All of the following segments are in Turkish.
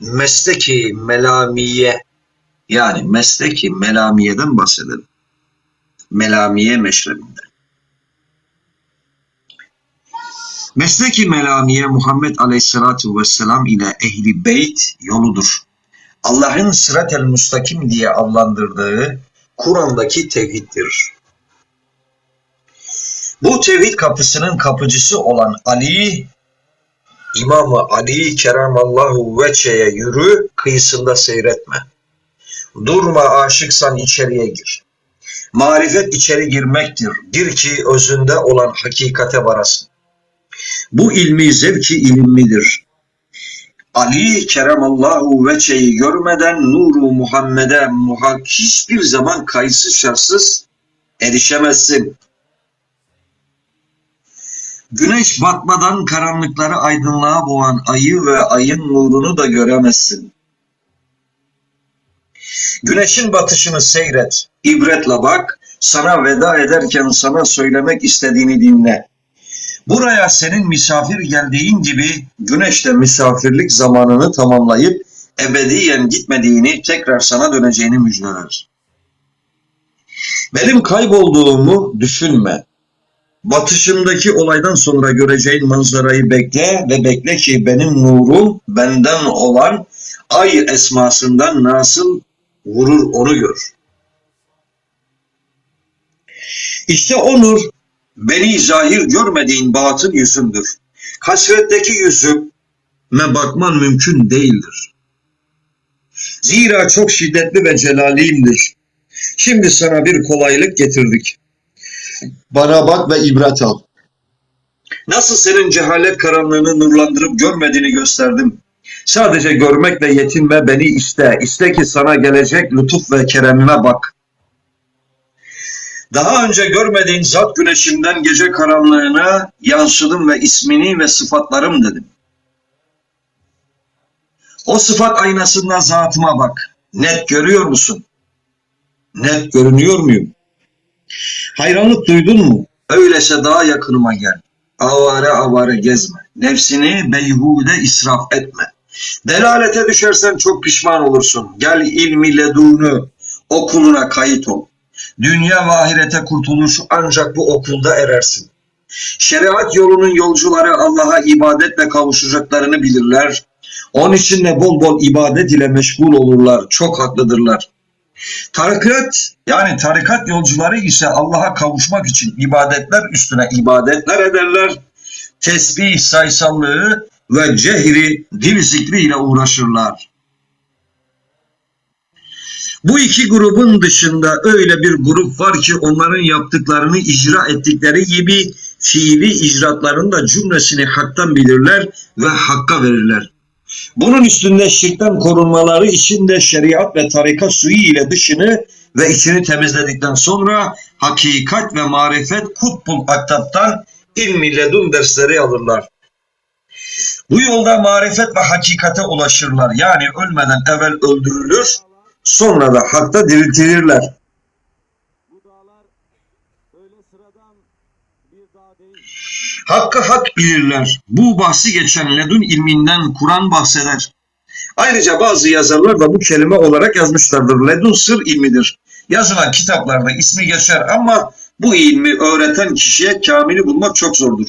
mesleki melamiye yani mesleki melamiyeden bahsedelim. Melamiye meşrebinde. Mesleki melamiye Muhammed Aleyhisselatü Vesselam ile ehli beyt yoludur. Allah'ın sırat-el müstakim diye adlandırdığı Kur'an'daki tevhiddir. Bu tevhid kapısının kapıcısı olan Ali, İmam-ı Ali Keramallahu Veçe'ye yürü, kıyısında seyretme. Durma aşıksan içeriye gir. Marifet içeri girmektir. Gir ki özünde olan hakikate varasın. Bu ilmi zevki ilimlidir. Ali Keremallahu Veçe'yi görmeden nuru Muhammed'e muhak hiçbir zaman kayıtsız şartsız erişemezsin. Güneş batmadan karanlıkları aydınlığa boğan ayı ve ayın nurunu da göremezsin. Güneşin batışını seyret, ibretle bak, sana veda ederken sana söylemek istediğini dinle. Buraya senin misafir geldiğin gibi güneş de misafirlik zamanını tamamlayıp ebediyen gitmediğini tekrar sana döneceğini müjdeler. Benim kaybolduğumu düşünme. Batışımdaki olaydan sonra göreceğin manzarayı bekle ve bekle ki benim nurum benden olan ay esmasından nasıl vurur onu gör. İşte o nur beni zahir görmediğin batın yüzümdür. Hasretteki yüzüme bakman mümkün değildir. Zira çok şiddetli ve celaliyimdir. Şimdi sana bir kolaylık getirdik. Bana bak ve ibret al. Nasıl senin cehalet karanlığını nurlandırıp görmediğini gösterdim. Sadece görmekle yetinme beni iste. İste ki sana gelecek lütuf ve keremime bak. Daha önce görmediğin zat güneşimden gece karanlığına yansıdım ve ismini ve sıfatlarım dedim. O sıfat aynasında zatıma bak. Net görüyor musun? Net görünüyor muyum? Hayranlık duydun mu? Öyleyse daha yakınıma gel. Avare avare gezme. Nefsini beyhude israf etme. Delalete düşersen çok pişman olursun. Gel ilmi ledunu okuluna kayıt ol. Dünya ve ahirete kurtuluş ancak bu okulda erersin. Şeriat yolunun yolcuları Allah'a ibadetle kavuşacaklarını bilirler. Onun için de bol bol ibadet ile meşgul olurlar. Çok haklıdırlar. Tarikat yani tarikat yolcuları ise Allah'a kavuşmak için ibadetler üstüne ibadetler ederler. Tesbih saysallığı ve cehri dil zikriyle uğraşırlar. Bu iki grubun dışında öyle bir grup var ki onların yaptıklarını icra ettikleri gibi fiili icraatların da cümlesini haktan bilirler ve hakka verirler. Bunun üstünde şirkten korunmaları için de şeriat ve tarikat suyu ile dışını ve içini temizledikten sonra hakikat ve marifet kutbul aktaptan ilmi ledun dersleri alırlar. Bu yolda marifet ve hakikate ulaşırlar. Yani ölmeden evvel öldürülür, sonra da hakta diriltilirler. Bu dağlar öyle sıradan bir dağ değil. Hakkı hak bilirler. Bu bahsi geçen ledun ilminden Kur'an bahseder. Ayrıca bazı yazarlar da bu kelime olarak yazmışlardır. Ledun sır ilmidir. Yazılan kitaplarda ismi geçer ama bu ilmi öğreten kişiye kamili bulmak çok zordur.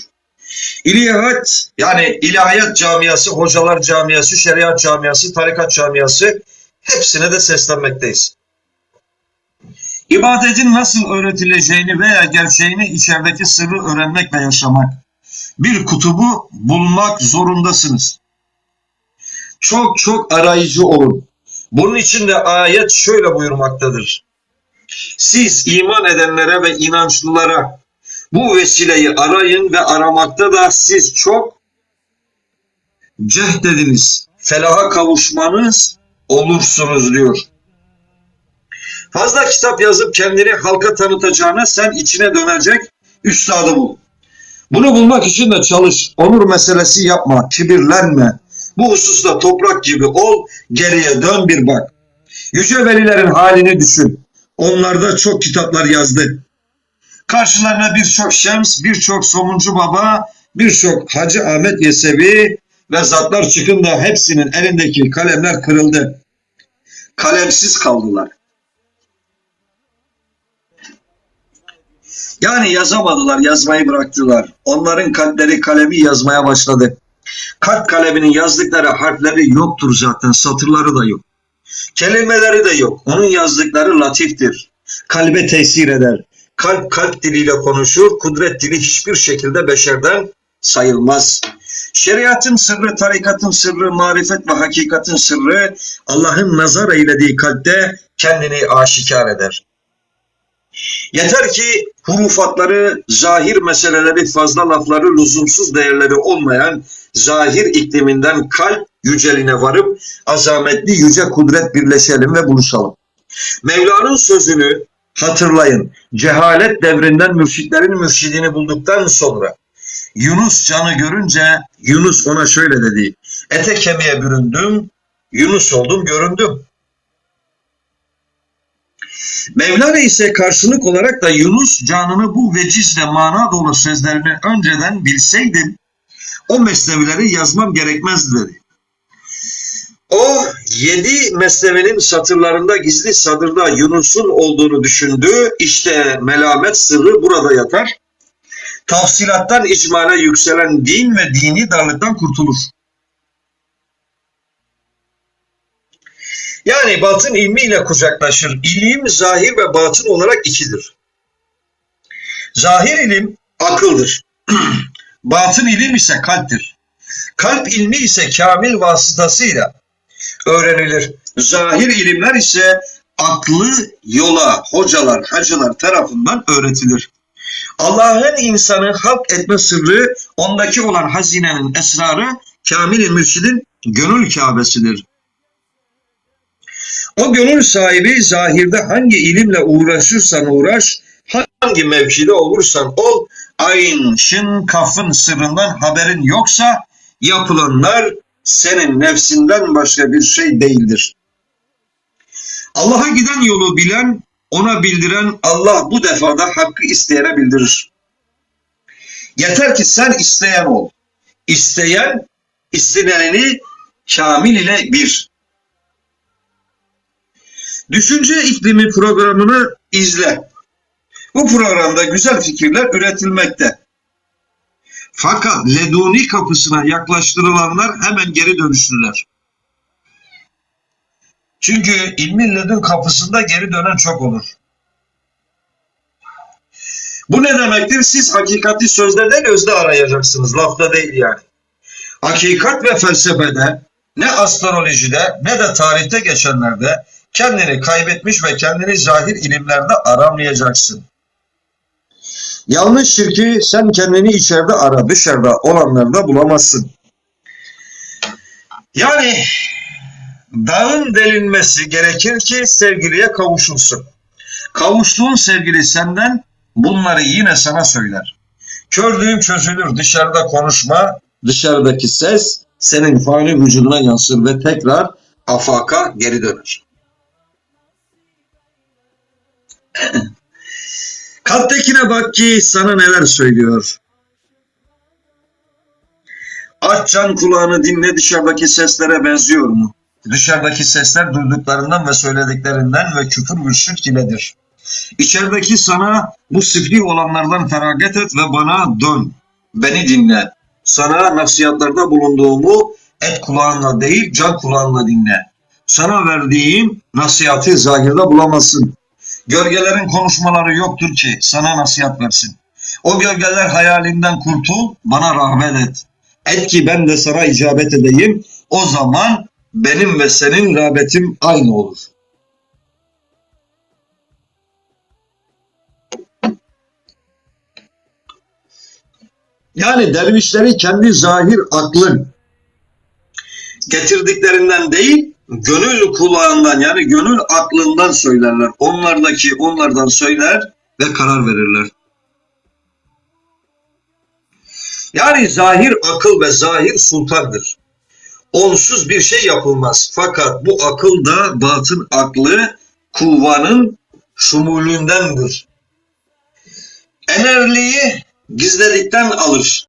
İlahiyat yani ilahiyat camiası, hocalar camiası, şeriat camiası, tarikat camiası hepsine de seslenmekteyiz. İbadetin nasıl öğretileceğini veya gerçeğini içerideki sırrı öğrenmek ve yaşamak. Bir kutubu bulmak zorundasınız. Çok çok arayıcı olun. Bunun için de ayet şöyle buyurmaktadır. Siz iman edenlere ve inançlılara bu vesileyi arayın ve aramakta da siz çok cehd ediniz. Felaha kavuşmanız olursunuz diyor. Fazla kitap yazıp kendini halka tanıtacağına sen içine dönecek üstadı bul. Bunu bulmak için de çalış. Onur meselesi yapma, kibirlenme. Bu hususta toprak gibi ol, geriye dön bir bak. Yüce velilerin halini düşün. Onlar da çok kitaplar yazdı. Karşılarına birçok Şems, birçok Somuncu Baba, birçok Hacı Ahmet Yesevi ve zatlar çıkınca hepsinin elindeki kalemler kırıldı. Kalemsiz kaldılar. Yani yazamadılar, yazmayı bıraktılar. Onların kalpleri kalemi yazmaya başladı. Kalp kaleminin yazdıkları harfleri yoktur zaten, satırları da yok. Kelimeleri de yok. Onun yazdıkları latiftir. Kalbe tesir eder. Kalp kalp diliyle konuşur. Kudret dili hiçbir şekilde beşerden sayılmaz. Şeriatın sırrı, tarikatın sırrı, marifet ve hakikatin sırrı Allah'ın nazar eylediği kalpte kendini aşikar eder. Yeter ki hurufatları, zahir meseleleri, fazla lafları, lüzumsuz değerleri olmayan zahir ikliminden kalp yüceline varıp azametli yüce kudret birleşelim ve buluşalım. Mevla'nın sözünü hatırlayın. Cehalet devrinden mürşitlerin mürşidini bulduktan sonra Yunus canı görünce Yunus ona şöyle dedi. Ete kemiğe büründüm, Yunus oldum göründüm. Mevlana ise karşılık olarak da Yunus canını bu vecizle mana dolu sözlerini önceden bilseydim o mesnevileri yazmam gerekmezdi dedi. O yedi mesnevinin satırlarında gizli sadırda Yunus'un olduğunu düşündü. İşte melamet sırrı burada yatar. Tafsilattan icmale yükselen din ve dini darlıktan kurtulur. Yani batın ilmiyle kucaklaşır. İlim, zahir ve batın olarak ikidir. Zahir ilim akıldır. batın ilim ise kalptir. Kalp ilmi ise kamil vasıtasıyla öğrenilir. Zahir ilimler ise aklı yola hocalar, hacılar tarafından öğretilir. Allah'ın insanı halk etme sırrı, ondaki olan hazinenin esrarı, kamil mürşidin gönül Kabe'sidir. O gönül sahibi zahirde hangi ilimle uğraşırsan uğraş, hangi mevkide olursan ol, ayn, şın, kafın sırrından haberin yoksa yapılanlar senin nefsinden başka bir şey değildir. Allah'a giden yolu bilen, ona bildiren Allah bu defada hakkı isteyene bildirir. Yeter ki sen isteyen ol. İsteyen, isteneni kamil ile bir. Düşünce iklimi programını izle. Bu programda güzel fikirler üretilmekte. Fakat leduni kapısına yaklaştırılanlar hemen geri dönüşürler. Çünkü ilmin ledun kapısında geri dönen çok olur. Bu ne demektir? Siz hakikati sözde değil özde arayacaksınız. Lafta değil yani. Hakikat ve felsefede ne astrolojide ne de tarihte geçenlerde kendini kaybetmiş ve kendini zahir ilimlerde aramayacaksın. Yanlış şirki sen kendini içeride ara, dışarıda olanlarda bulamazsın. Yani dağın delinmesi gerekir ki sevgiliye kavuşulsun. Kavuştuğun sevgili senden bunları yine sana söyler. Kördüğün çözülür dışarıda konuşma, dışarıdaki ses senin fani vücuduna yansır ve tekrar afaka geri döner. Kalptekine bak ki sana neler söylüyor. Aç can kulağını dinle dışarıdaki seslere benziyor mu? Dışarıdaki sesler duyduklarından ve söylediklerinden ve küfür ve şirk. İçerideki sana bu sıfri olanlardan feragat et ve bana dön. Beni dinle. Sana nasihatlarda bulunduğumu et kulağınla değil can kulağınla dinle. Sana verdiğim nasihati zahirde bulamazsın. Gölgelerin konuşmaları yoktur ki sana nasihat versin. O gölgeler hayalinden kurtul, bana rahmet et. Et ki ben de sana icabet edeyim. O zaman benim ve senin rağbetim aynı olur. Yani dervişleri kendi zahir aklın getirdiklerinden değil, gönül kulağından yani gönül aklından söylerler. Onlardaki onlardan söyler ve karar verirler. Yani zahir akıl ve zahir sultandır. Onsuz bir şey yapılmaz. Fakat bu akıl da batın aklı kuvvanın şumulündendir. Enerliği gizledikten alır.